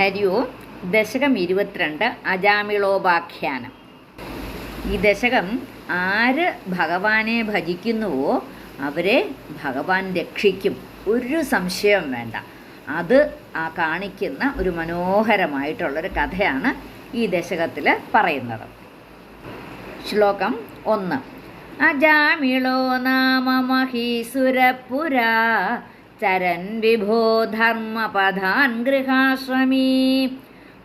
ഹരി ഓം ദശകം ഇരുപത്തിരണ്ട് അജാമിളോപാഖ്യാനം. ഈ ദശകം ആര് ഭഗവാനെ ഭജിക്കുന്നുവോ അവരെ ഭഗവാൻ രക്ഷിക്കും. ഒരു സംശയം വേണ്ട. അത് ആ കാണിക്കുന്ന ഒരു മനോഹരമായിട്ടുള്ളൊരു കഥയാണ് ഈ ദശകത്തിൽ പറയുന്നത്. ശ്ലോകം ഒന്ന്. അജാമിളോ നാമ മഹീസുരപുരാ ചരൻ വിഭോ ധർമ്മപഥാൻ ഗൃഹാശ്രമീ.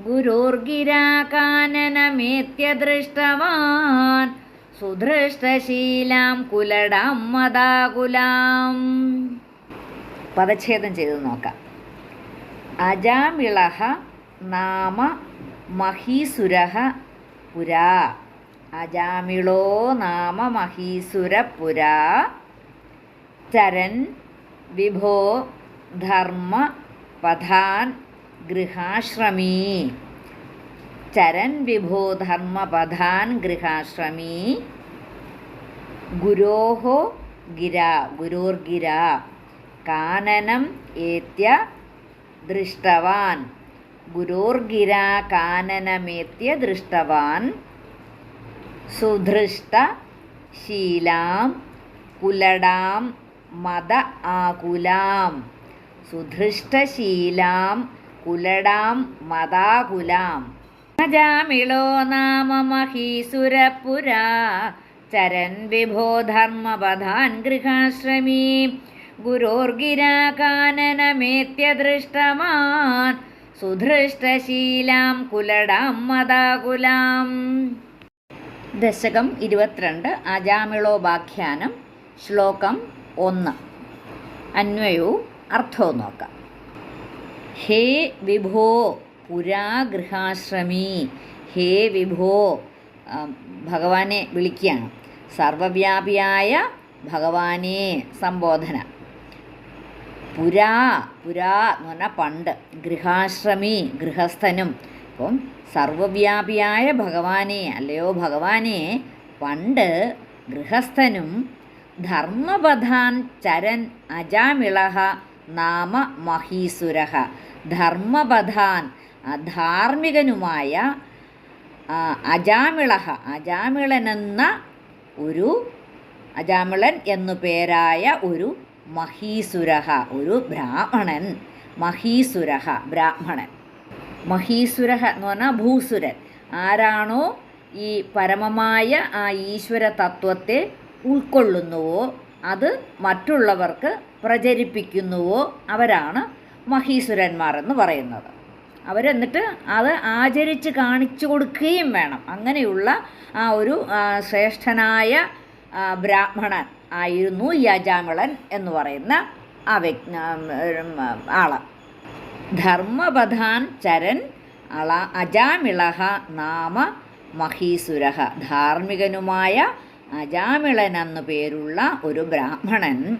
ഗുരുർഗിരാകാനനമേത്യ ദൃഷ്ടവാൻ സുധൃഷ്ടശീലാം കുലടാം മദാകുലാം. പദച്ഛേദം ചെയ്ത് നോക്കാം. അജാമിളഹ നാമ മഹീസുര പുരാ. അജാമിളോ നാമ മഹീസുരപുരാ ചരൻ വിഭോ ധർമ്മ പഥാൻ ഗൃഹാശ്രമീ ചരൻ വിഭോ ധർമ്മ പഥാൻ ഗൃഹാശ്രമീ ഗുരോः ഗിര ഗുരോർഗിര കാനനം ഏത്യ ദൃഷ്ടവാൻ ഗുരോർഗിര കാനനമേത്യ ദൃഷ്ടവാൻ സുധൃഷ്ട ശീലാം കുലടാം മത ആകുലാം സുധൃഷ്ടശീലാം കുലടാം മതാകുലാം. ജാമിളോ നാമ മഹീസുരപുരാ ചരൻ വിഭോ ധർമ്മപഥാൻ ഗൃഹാശ്രമീ. ഗുരോർഗിരാകാനനമേത്യദൃഷ്ടമാൻ സുധൃഷ്ടശീലാം കുലടാം മതാകുലാം. ദശകം ഇരുപത്തിരണ്ട് അജാമിളോപാഖ്യാനം ശ്ലോകം ഒന്ന്. അന്വയവും അർത്ഥവും നോക്കാം. ഹേ വിഭോ പുരാഗൃഹാശ്രമി. ഹേ വിഭോ ഭഗവാനെ വിളിക്കുകയാണ്. സർവവ്യാപിയായ ഭഗവാനെ സംബോധന. പുരാ പുരാ എന്ന് പറഞ്ഞാൽ പണ്ട്. ഗൃഹാശ്രമി ഗൃഹസ്ഥനും. അപ്പം സർവവ്യാപിയായ ഭഗവാനെ അല്ലയോ ഭഗവാനെ പണ്ട് ഗൃഹസ്ഥനും ധർമ്മപഥാൻ ചരൻ അജാമിളഹ നാമ മഹീസുരഹ. ധർമ്മപഥാൻ ധാർമ്മികനുമായ അജാമിളഹ. അജാമിളനെന്ന ഒരു അജാമിളൻ എന്നു പേരായ ഒരു മഹീസുരഹ ഒരു ബ്രാഹ്മണൻ. മഹീസുരഹ ബ്രാഹ്മണൻ. മഹീസുരഹ എന്ന് പറഞ്ഞാൽ ഭൂസുരൻ. ആരാണോ ഈ പരമമായ ആ ഈശ്വര തത്വത്തെ ഉൾക്കൊള്ളുന്നുവോ? അത് മറ്റുള്ളവർക്ക് പ്രചരിപ്പിക്കുന്നുവോ? അവരാണ് മഹീസുരന്മാർ എന്ന് പറയുന്നത്. അവരെന്നിട്ട് അത് ആചരിച്ച് കാണിച്ചു കൊടുക്കുകയും വേണം. അങ്ങനെയുള്ള ആ ഒരു ശ്രേഷ്ഠനായ ബ്രാഹ്മണൻ ആയിരുന്നു യജാമിളൻ എന്ന് പറയുന്ന ആ വ്യക് ആൾ. ധർമ്മപഥാൻ ചരൻ അള അജാമിളഹ നാമ മഹീസുരഹ. ധാർമ്മികനുമായ അജാമിളൻ എന്നു പേരുള്ള ഒരു ബ്രാഹ്മണൻ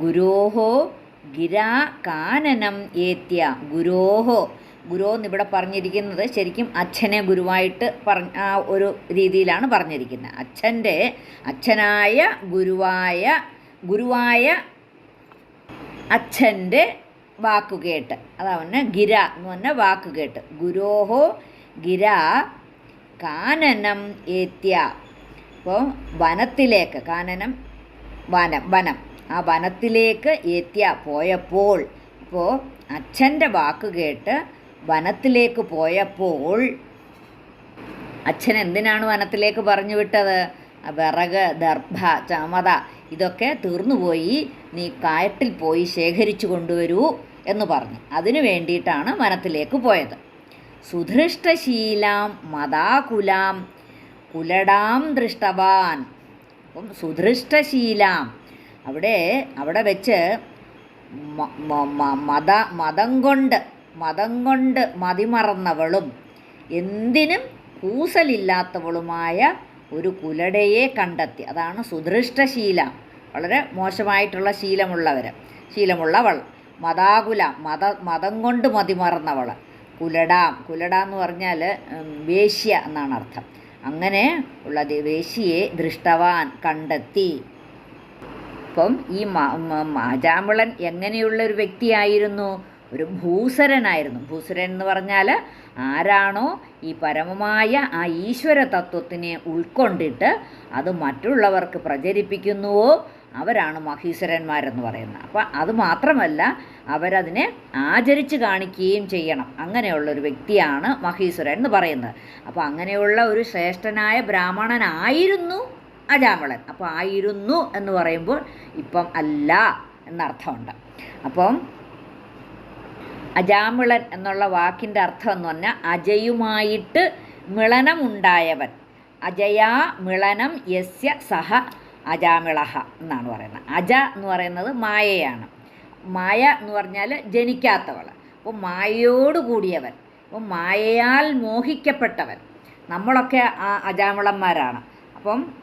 ഗുരോഹോ ഗിരാ കാനനം ഏത്യ. ഗുരോഹോ ഗുരു എന്നിവിടെ പറഞ്ഞിരിക്കുന്നത് ശരിക്കും അച്ഛനെ ഗുരുവായിട്ട് പറഞ്ഞ ആ ഒരു രീതിയിലാണ് പറഞ്ഞിരിക്കുന്നത്. അച്ഛന്റെ അച്ഛനായ ഗുരുവായ ഗുരുവായ അച്ഛന്റെ വാക്കുകേട്ട് അതാണ് ഗിര എന്ന് പറഞ്ഞ വാക്കുകേട്ട് ഗുരോഹോ ഗിരാ കാനനം ഏത്യ. അപ്പോൾ വനത്തിലേക്ക് കാനനം വനം വനം. ആ വനത്തിലേക്ക് എത്തിയ പോയപ്പോൾ അപ്പോൾ അച്ഛന്റെ വാക്ക് കേട്ട് വനത്തിലേക്ക് പോയപ്പോൾ അച്ഛൻ എന്തിനാണ് വനത്തിലേക്ക് പറഞ്ഞു വിട്ടത്? വിറക് ദർഭ ചമത ഇതൊക്കെ തീർന്നുപോയി നീ കായട്ടിൽ പോയി ശേഖരിച്ചു കൊണ്ടുവരൂ എന്ന് പറഞ്ഞു. അതിനു വേണ്ടിയിട്ടാണ് വനത്തിലേക്ക് പോയത്. സുധൃഷ്ടശീലാം മതാകുലാം കുലടാം ദൃഷ്ടവാൻ. അപ്പം സുധൃഷ്ടശീലാം അവിടെ അവിടെ വെച്ച് മത മതം കൊണ്ട് മതം കൊണ്ട് മതിമറന്നവളും എന്തിനും കൂസലില്ലാത്തവളുമായ ഒരു കുലടയെ കണ്ടെത്തി. അതാണ് സുധൃഷ്ടശീലം വളരെ മോശമായിട്ടുള്ള ശീലമുള്ളവർ ശീലമുള്ളവൾ. മതാകുല മത മതം കൊണ്ട് മതിമറന്നവൾ കുലടാം. കുലട എന്ന് പറഞ്ഞാൽ വേശ്യ എന്നാണ് അർത്ഥം. അങ്ങനെ ഉള്ള വേശിയെ ദൃഷ്ടവാൻ കണ്ടെത്തി. അപ്പം ഈ മാജാമ്പളൻ എങ്ങനെയുള്ള ഒരു വ്യക്തിയായിരുന്നു? ഒരു ഭൂസരനായിരുന്നു. ഭൂസരൻ എന്ന് പറഞ്ഞാൽ ആരാണോ ഈ പരമമായ ആ ഈശ്വര തത്വത്തിനെ ഉൾക്കൊണ്ടിട്ട് അത് മറ്റുള്ളവർക്ക് പ്രചരിപ്പിക്കുന്നുവോ? അവരാണ് മഹീശ്വരന്മാരെന്ന് പറയുന്നത്. അപ്പോൾ അത് മാത്രമല്ല അവരതിനെ ആചരിച്ച് കാണിക്കുകയും ചെയ്യണം. അങ്ങനെയുള്ള ഒരു വ്യക്തിയാണ് മഹീശ്വരൻ എന്ന് പറയുന്നത്. അപ്പോൾ അങ്ങനെയുള്ള ഒരു ശ്രേഷ്ഠനായ ബ്രാഹ്മണനായിരുന്നു അജാമളൻ. അപ്പോൾ ആയിരുന്നു എന്ന് പറയുമ്പോൾ ഇപ്പം അല്ല എന്നർത്ഥമുണ്ട്. അപ്പം അജാമിളൻ എന്നുള്ള വാക്കിന്റെ അർത്ഥം എന്ന് പറഞ്ഞാൽ അജയുമായിട്ട് മിളനമുണ്ടായവൻ. അജയാ മിളനം യസ്യ സഹ അജാമിളഹ എന്നാണ് പറയുന്നത്. അജ എന്ന് പറയുന്നത് മായയാണ്. മായ എന്ന് പറഞ്ഞാൽ ജനിക്കാത്തവൾ. അപ്പോൾ മായയോട് കൂടിയവൻ. അപ്പോൾ മായയാൽ മോഹിക്കപ്പെട്ടവൻ. നമ്മളൊക്കെ ആ അജാമിളന്മാരാണ്. അപ്പം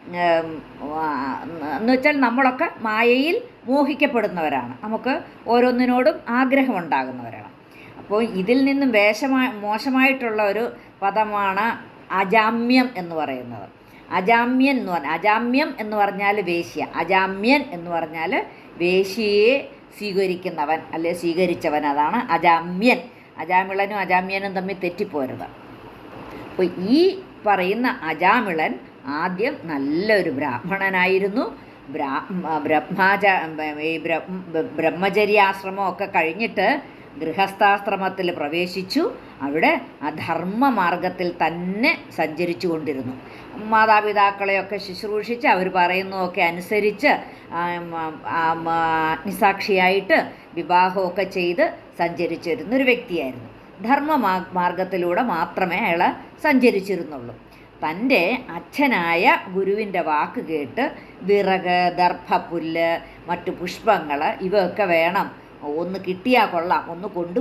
എന്ന് വെച്ചാൽ നമ്മളൊക്കെ മായയിൽ മോഹിക്കപ്പെടുന്നവരാണ്. നമുക്ക് ഓരോന്നിനോടും ആഗ്രഹമുണ്ടാകുന്നവരാണ്. അപ്പോൾ ഇതിൽ നിന്നും വേഷമായി മോശമായിട്ടുള്ള ഒരു പദമാണ് അജാമ്യം എന്ന് പറയുന്നത്. അജാമ്യൻ എന്ന് പറഞ്ഞാൽ അജാമ്യം എന്ന് പറഞ്ഞാൽ വേശ്യ. അജാമ്യൻ എന്ന് പറഞ്ഞാൽ വേശ്യയെ സ്വീകരിക്കുന്നവൻ അല്ലെ സ്വീകരിച്ചവൻ. അതാണ് അജാമ്യൻ. അജാമിളനും അജാമ്യനും തമ്മിൽ തെറ്റിപ്പോരുത്. അപ്പോൾ ഈ പറയുന്ന അജാമിളൻ ആദ്യം നല്ലൊരു ബ്രാഹ്മണനായിരുന്നു. ബ്രാഹ്മ ബ്രഹ്മാച ഈ ബ്രഹ്മ ബ്രഹ്മചര്യാശ്രമമൊക്കെ കഴിഞ്ഞിട്ട് ഗൃഹസ്ഥാശ്രമത്തിൽ പ്രവേശിച്ചു. അവിടെ ആ ധർമ്മമാർഗത്തിൽ തന്നെ സഞ്ചരിച്ചു കൊണ്ടിരുന്നു മാതാപിതാക്കളെയൊക്കെ ശുശ്രൂഷിച്ച് അവർ പറയുന്നതൊക്കെ അനുസരിച്ച് അഗ്നിസാക്ഷിയായിട്ട് വിവാഹമൊക്കെ ചെയ്ത് സഞ്ചരിച്ചിരുന്നൊരു വ്യക്തിയായിരുന്നു. ധർമ്മ മാർഗത്തിലൂടെ മാത്രമേ അയാൾ സഞ്ചരിച്ചിരുന്നുള്ളൂ. തന്റെ അച്ഛനായ ഗുരുവിന്റെ വാക്ക് കേട്ട് വിറക് ദർഭപ്പുല്ല് മറ്റു പുഷ്പങ്ങൾ ഇവയൊക്കെ വേണം ഒന്ന് കിട്ടിയാൽ കൊള്ളാം ഒന്ന് കൊണ്ടു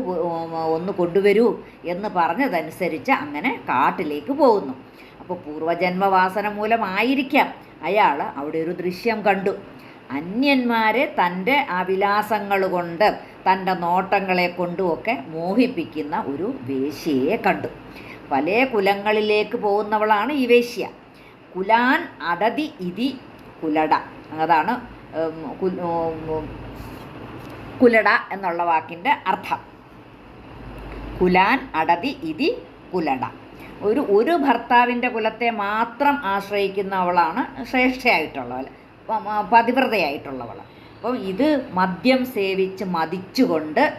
ഒന്ന് കൊണ്ടുവരൂ എന്ന് പറഞ്ഞതനുസരിച്ച് അങ്ങനെ കാട്ടിലേക്ക് പോകുന്നു. അപ്പോൾ പൂർവജന്മവാസന മൂലമായിരിക്കാം അയാൾ അവിടെ ഒരു ദൃശ്യം കണ്ടു. അന്യന്മാരെ തന്റെ ആ വിലാസങ്ങൾ കൊണ്ട് തന്റെ നോട്ടങ്ങളെ കൊണ്ടുമൊക്കെ മോഹിപ്പിക്കുന്ന ഒരു വേശ്യയെ കണ്ടു. പല കുലങ്ങളിലേക്ക് പോകുന്നവളാണ് ഈ വേശ്യ. കുലാൻ അടതി ഇതി കുലട. അതാണ് കുലട എന്നുള്ള വാക്കിന്റെ അർത്ഥം. കുലാൻ അടതി ഇതി കുലട. ഒരു ഒരു ഭർത്താവിന്റെ കുലത്തെ മാത്രം ആശ്രയിക്കുന്നവളാണ് ശ്രേഷ്ഠയായിട്ടുള്ളവൾ പതിവ്രതയായിട്ടുള്ളവൾ. അപ്പം ഇത് മദ്യം സേവിച്ച് മതിച്ചുകൊണ്ട്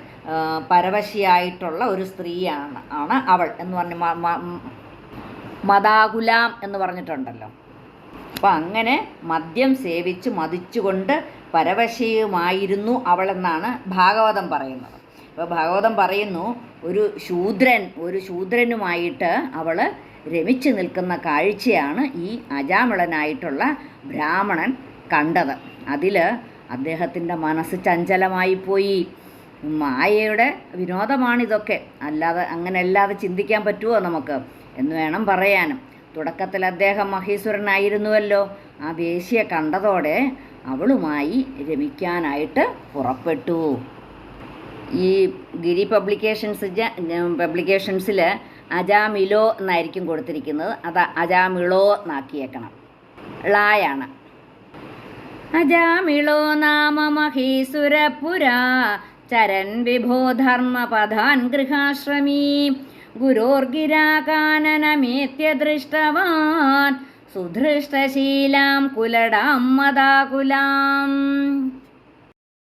പരവശിയായിട്ടുള്ള ഒരു സ്ത്രീയാണ് ആണ് അവൾ എന്ന് പറഞ്ഞ് മ- മ- എന്ന് പറഞ്ഞിട്ടുണ്ടല്ലോ. അപ്പം അങ്ങനെ മദ്യം സേവിച്ച് മതിച്ചുകൊണ്ട് പരവശയുമായിരുന്നു അവളെന്നാണ് ഭാഗവതം പറയുന്നത്. അപ്പോൾ ഭാഗവതം പറയുന്നു ഒരു ശൂദ്രൻ ഒരു ശൂദ്രനുമായിട്ട് അവൾ രമിച്ചു നിൽക്കുന്ന കാഴ്ചയാണ് ഈ അജാമിളനായിട്ടുള്ള ബ്രാഹ്മണൻ കണ്ടത്. അതിൽ അദ്ദേഹത്തിന്റെ മനസ്സ് ചഞ്ചലമായി പോയി. മായയുടെ വിനോദമാണിതൊക്കെ. അല്ലാതെ അങ്ങനെ അല്ലാതെ ചിന്തിക്കാൻ പറ്റുമോ നമുക്ക്? എന്ന് വേണം പറയാനും. തുടക്കത്തിൽ അദ്ദേഹം മഹീശ്വരനായിരുന്നുവല്ലോ. ആ വേശ്യ കണ്ടതോടെ അവളുമായി രമിക്കാനായിട്ട് പുറപ്പെട്ടു. ഈ ഗിരി പബ്ലിക്കേഷൻസ് പബ്ലിക്കേഷൻസിൽ അജാമിലോ എന്നായിരിക്കും കൊടുത്തിരിക്കുന്നത്. അത് അജാമിളോ എന്നാക്കിയേക്കണം. ളായാണ്. അജാമിളോ നാമ മഹീസുരപുരാ ചരൻ വിഭോ ധർമ്മപഥാൻ ഗൃഹാശ്രമീ ഗുരോർഗിരാകാനനമേത്യ ദൃഷ്ടവാൻ സുധൃഷ്ടശീലാം കുലടാം മദാകുലാം